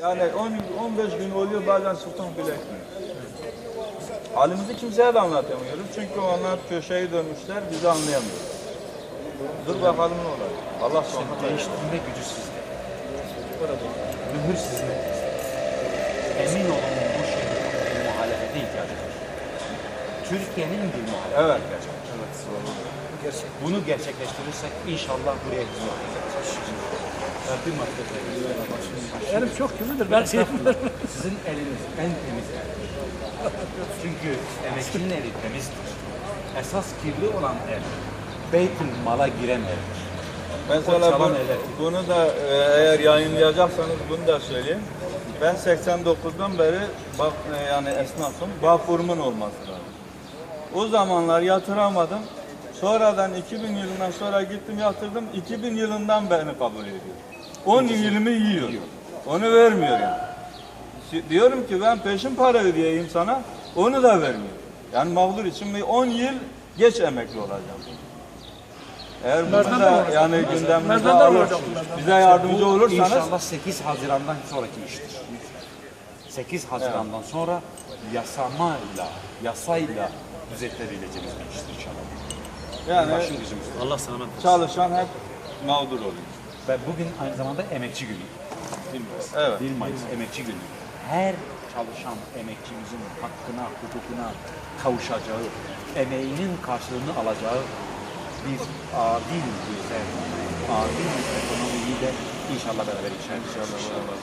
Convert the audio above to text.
Yani 10, 15 gün oluyor bazen sultan bile etmiyor. Halimizi kimseye de anlatamıyoruz. Çünkü onlar köşeyi dönmüşler, bizi anlayamıyor. Dur bakalım ne olacak. Allah sonra Değiştirme gücü sizde. Mühür sizde. Emin olun bu şehrin bir muhalefete ihtiyacı var. Türkiye'nin bir muhalefete Evet. ihtiyacı var. Bunu gerçekleştirirsek inşallah buraya hizmet edeceğiz. Rabbim affeder. Elim çok kirlidir. Ben şey Sizin eliniz en temiz el. Çünkü emekçinin eli temizdir. Esas kirli olan el, beytül mala giren eldir. Mesela Çalan bunu, da e, eğer yayınlayacaksanız bunu da söyleyeyim. Ben 89'dan beri bak e, yani esnafım. Bağkurumun olması lazım. O zamanlar yatıramadım. Sonradan 2000 yılından sonra gittim yatırdım. 2000 yılından beni kabul ediyor. 10 yılımı yiyor. Onu vermiyor yani. Di- Diyorum ki ben peşin para ödeyeyim sana. Onu da vermiyor. Yani mağdur için bir 10 yıl geç emekli olacağım. Eğer bunu Nereden da yani gündemimize Nereden alır, bunlar? bize yardımcı olursanız İnşallah 8 Haziran'dan sonraki iştir. 8 Haziran'dan sonra yasamayla, yasayla düzeltilebileceğimiz bir iştir inşallah. yani. Allah sana çalışan hep mağdur oluyor. Ve bugün aynı zamanda emekçi günü. Evet. 1 Mayıs emekçi günü. Her çalışan emekçimizin hakkına, hukukuna kavuşacağı, emeğinin karşılığını alacağı bir adil düzen, adil bir ekonomiyi de inşallah beraber inşa edeceğiz. İnşallah.